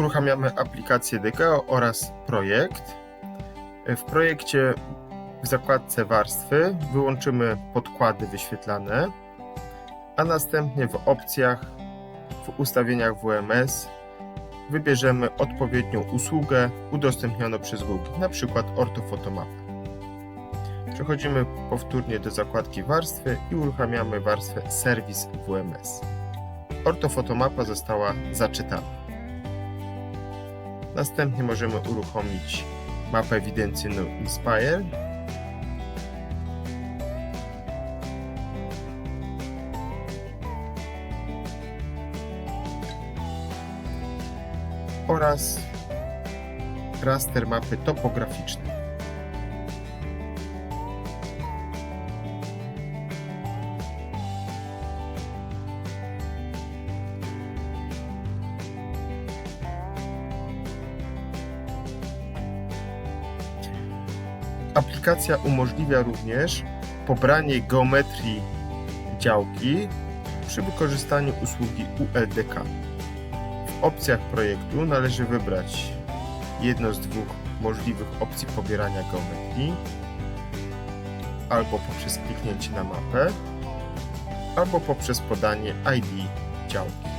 uruchamiamy aplikację DGO oraz projekt. W projekcie w zakładce warstwy wyłączymy podkłady wyświetlane, a następnie w opcjach w ustawieniach WMS wybierzemy odpowiednią usługę udostępnioną przez Google, np. ortofotomapę. Przechodzimy powtórnie do zakładki warstwy i uruchamiamy warstwę serwis WMS. Ortofotomapa została zaczytana. Następnie możemy uruchomić mapę ewidencyjną Inspire. oraz raster mapy topograficznej. Aplikacja umożliwia również pobranie geometrii działki przy wykorzystaniu usługi ULDK. W opcjach projektu należy wybrać jedną z dwóch możliwych opcji pobierania geometrii albo poprzez kliknięcie na mapę, albo poprzez podanie ID działki.